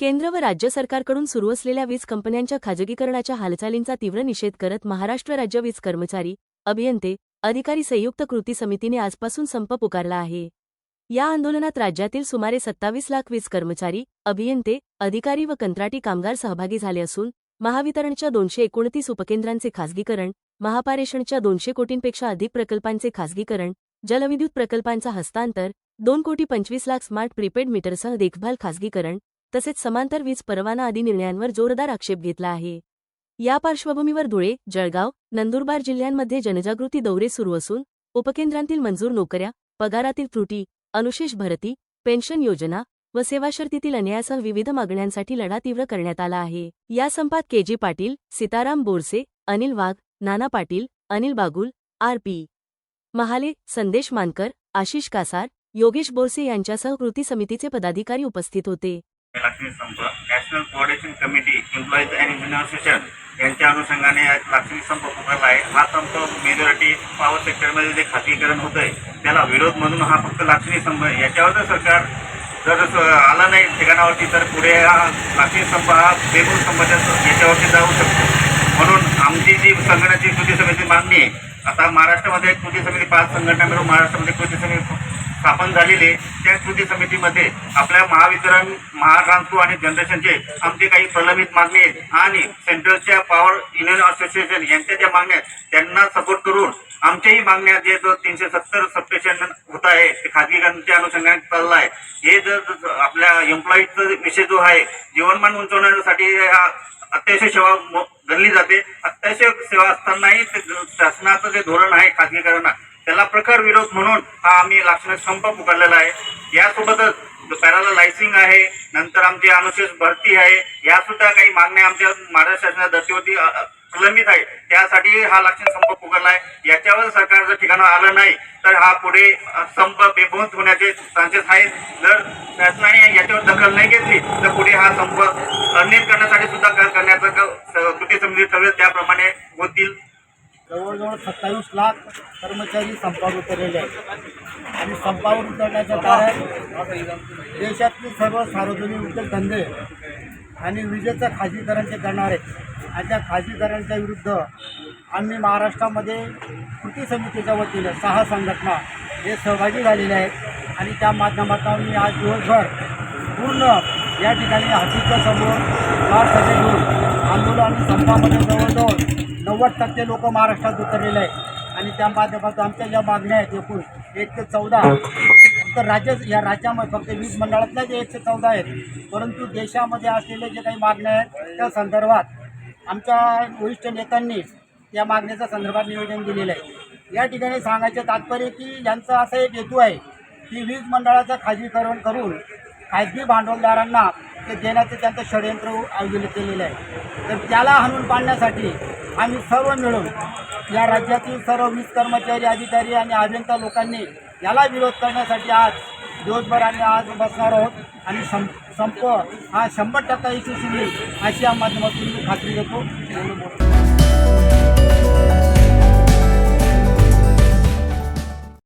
केंद्र व राज्य सरकारकडून सुरू असलेल्या वीज कंपन्यांच्या खाजगीकरणाच्या हालचालींचा तीव्र निषेध करत महाराष्ट्र राज्य वीज कर्मचारी अभियंते अधिकारी संयुक्त कृती समितीने आजपासून संप पुकारला आहे. या आंदोलनात राज्यातील सुमारे सत्तावीस लाख वीज कर्मचारी अभियंते अधिकारी व कंत्राटी कामगार सहभागी झाले असून महावितरणच्या दोनशे एकोणतीस उपकेंद्रांचे खासगीकरण महापारेषणच्या दोनशे कोटींपेक्षा अधिक प्रकल्पांचे खासगीकरण जलविद्युत प्रकल्पांचा हस्तांतर दोन कोटी पंचवीस लाख स्मार्ट प्रीपेड मीटरसह देखभाल खासगीकरण तसेच समांतर वीज परवाना आदी निर्णयांवर जोरदार आक्षेप घेतला आहे. या पार्श्वभूमीवर धुळे जळगाव नंदुरबार जिल्ह्यांमध्ये जनजागृती दौरे सुरू असून उपकेंद्रांतील मंजूर नोकऱ्या पगारातील त्रुटी अनुशेष भरती पेन्शन योजना व सेवाशर्तीतील अन्यायासह विविध मागण्यांसाठी लढा तीव्र करण्यात आला आहे. या संपात KG Patil Sitaram Borse Anil Wagh Nana Patil Anil Bagul R P Mahale Sandesh Mankar Ashish Kasar Yogesh Borse यांच्यासह कृती समितीचे पदाधिकारी उपस्थित होते. लक्ष्मी संप national coordination committee employees and engineer association यांच्या अनुषंगाने आज लक्ष्मी संप पुकारला आहे. हा संप मेजॉरिटी पॉवर सेक्टरमध्ये जे खासगीकरण होत आहे त्याला विरोध म्हणून हा फक्त लक्ष्मी संप याच्यावर जर सरकार जर आला आलं नाही ठिकाणावरती तर पुढे हा लक्ष्मी संप हा बेगून संपाच्या याच्यावरती जाऊ शकतो. म्हणून आमची जी संघटनाची कृती समिती मागणी आहे आता महाराष्ट्रामध्ये कृती समिती पाच संघटना मिळून महाराष्ट्रामध्ये कृती समिती स्थापन झालेले त्या कृती समितीमध्ये आपल्या महावितरण महाट्रान्सको आणि जनरेशनचे आमचे काही प्रलंबित मागणी आहेत आणि सेंट्रलच्या पॉवर युनियन असोसिएशन यांच्या ज्या मागण्या आहेत त्यांना सपोर्ट करून आमच्याही मागण्या जे जो तीनशे सत्तर सबस्टेशन होत आहे ते खाजगीकरणाच्या अनुषंगाने चाललं आहे. हे जर आपल्या एम्प्लॉईजचा विषय जो आहे जीवनमान उंचवण्यासाठी हा अत्यावश्यक सेवा म- गणली जाते. अत्यावश्यक सेवा असतानाही शासनाचं जे धोरण आहे खाजगीकरण त्याला प्रखर विरोध म्हणून हा आम्ही लाक्षणिक संप पुकारलेला आहे. यासोबतच पॅराला लायसिंग आहे नंतर आमची अनुशेष भरती आहे या सुद्धा काही मागण्या आमच्या महाराष्ट्र शासनाच्या धर्तीवरती प्रलंबित आहे. त्यासाठी हा लाक्षणिक संप पुकारला आहे याच्यावर सरकार जर ठिकाणं आलं नाही तर हा पुढे संप बेबोंस होण्याचे चान्सेस आहेत. जर शासनाने याच्यावर दखल नाही घेतली तर पुढे हा संप अनियत करण्यासाठी सुद्धा करण्याचं कृती समिती ठरवेल. त्याप्रमाणे होतील. जवळजवळ सत्तावीस लाख कर्मचारी संपावर उतरलेले आहेत. आणि संपावर उतरण्याचं कारण देशातले सर्व सार्वजनिक उद्योगधंदे आणि विजेचं खाजगीकरण ते करणार आहेत आणि त्या खाजगीकरणाच्या विरुद्ध आम्ही महाराष्ट्रामध्ये कृती समितीच्या वतीनं सहा संघटना हे सहभागी झालेले आहेत. आणि त्या माध्यमातून मी आज दिवसभर पूर्ण या ठिकाणी हातीच्या समोर कार घेऊन आंदोलन आणि संपामध्ये जवळजवळ नव्वद टक्के लोक महाराष्ट्रात उतरलेले आहेत. आणि त्या माध्यमातून आमच्या ज्या मागण्या आहेत एकूण एक ते चौदा. तर राज्य या राज्यामध्ये फक्त वीज मंडळातल्या जे एकशे चौदा आहेत परंतु देशामध्ये असलेले जे काही मागण्या आहेत त्या संदर्भात आमच्या वरिष्ठ नेत्यांनी या मागण्याच्या संदर्भात निवेदन दिलेलं आहे. या ठिकाणी सांगायचे तात्पर्य की यांचा असा एक हेतू आहे की वीज मंडळाचं खाजगीकरण करून खाजगी भांडवलदारांना ते देण्याचं त्यांचं षडयंत्र आयोजित केलेलं आहे. तर त्याला हाणून पाडण्यासाठी आम्ही सर्व मिळून या राज्यातील सर्व वीज कर्मचारी अधिकारी आणि अभियंता लोकांनी याला विरोध करण्यासाठी आज दिवसभर आम्ही आज बसणार आहोत आणि सं संप हा शंभर टक्का यशस्वी होईल अशी या माध्यमातून मी खात्री देतो.